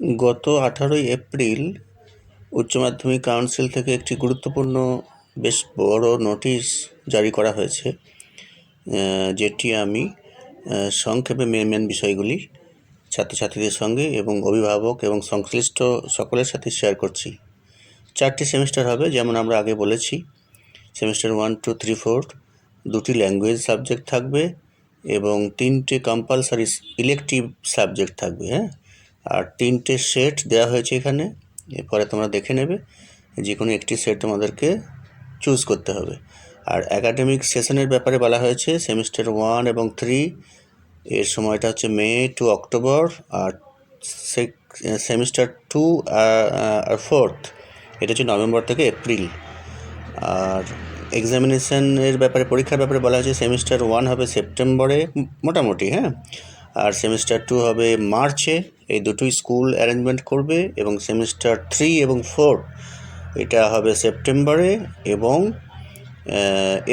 গত আঠারোই এপ্রিল উচ্চ মাধ্যমিক কাউন্সিল থেকে একটি গুরুত্বপূর্ণ, বেশ বড় নোটিশ জারি করা হয়েছে যেটি আমি সংক্ষেপে মেন মেন বিষয়গুলি ছাত্রছাত্রীদের সঙ্গে এবং অভিভাবক এবং সংশ্লিষ্ট সকলের সাথে শেয়ার করছি। চারটি সেমিস্টার হবে, যেমন আমরা আগে বলেছি। Semester one two three four দুটি ল্যাঙ্গুয়েজ সাবজেক্ট থাকবে এবং তিনটে কম্পালসারি ইলেকটিভ সাবজেক্ট থাকবে হ্যাঁ? আর তিনটে সেট দেওয়া হয়েছে এখানে। এরপরে তোমরা দেখে নেবে যে কোনো একটি সেট তোমাদেরকে চুজ করতে হবে। আর একাডেমিক সেশনের ব্যাপারে বলা হয়েছে সেমিস্টার ওয়ান এবং থ্রি এর সময়টা হচ্ছে মে টু অক্টোবর আর সেমিস্টার টু আর ফোর্থ এটা হচ্ছে নভেম্বর থেকে এপ্রিল আর এক্সামিনেশনের ব্যাপারে, পরীক্ষার ব্যাপারে বলা হয়েছে সেমিস্টার ওয়ান হবে সেপ্টেম্বরে মোটামুটি হ্যাঁ? আর সেমিস্টার টু হবে মার্চে এই দুটোই স্কুল অ্যারেঞ্জমেন্ট করবে এবং সেমিস্টার থ্রি এবং ফোর, এটা হবে সেপ্টেম্বরে এবং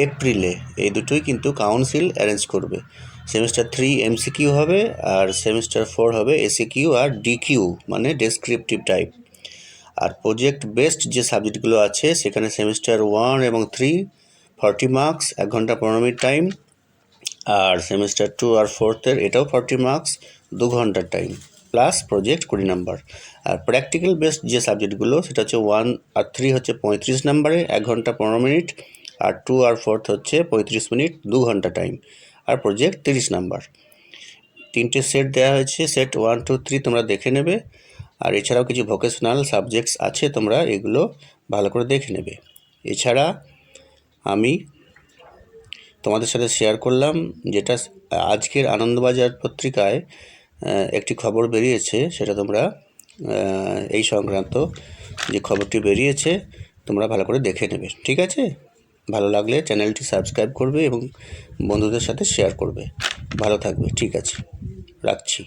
এপ্রিলে। এই দুটোই কিন্তু কাউন্সিল অ্যারেঞ্জ করবে। Semester three M C Q হবে আর সেমিস্টার ফোর হবে এসিকিউ আর ডিকিউ মানে ডেসক্রিপটিভ টাইপ। আর প্রজেক্ট বেসড যে সাবজেক্টগুলো আছে, সেখানে সেমিস্টার ওয়ান এবং থ্রি, ফর্টি মার্কস, এক ঘণ্টা পনেরো মিনিট টাইম। আর সেমিস্টার টু আর ফোর্থের এটাও ফর্টি মার্কস, দু ঘণ্টার টাইম। প্লাস প্রজেক্ট কুড়ি নাম্বার আর প্র্যাকটিক্যাল বেসড যে সাবজেক্টগুলো সেটা হচ্ছে ওয়ান আর থ্রি হচ্ছে পঁয়ত্রিশ নাম্বারে এক ঘণ্টা পনেরো মিনিট আর টু আর ফোর্থ হচ্ছে পঁয়ত্রিশ মিনিট দু ঘণ্টা টাইম আর প্রজেক্ট তিরিশ নাম্বার তিনটে সেট দেওয়া হয়েছে সেট ওয়ান টু থ্রি তোমরা দেখে নেবে। আর এছাড়াও কিছু ভোকেশনাল সাবজেক্টস আছে, তোমরা এগুলো ভালো করে দেখে নেবে। এছাড়া আমি তোমাদের সাথে শেয়ার করলাম, যেটা আজকের আনন্দবাজার পত্রিকায় একটি খবর বেরিয়েছে, সেটা তোমরা এই সংক্রান্ত যে খবরটি বেরিয়েছে, তোমরা ভালো করে দেখে নেবে, ঠিক আছে? ভালো লাগলে চ্যানেলটি সাবস্ক্রাইব করবে এবং বন্ধুদের সাথে শেয়ার করবে। ভালো থাকবে, ঠিক আছে। রাখছি।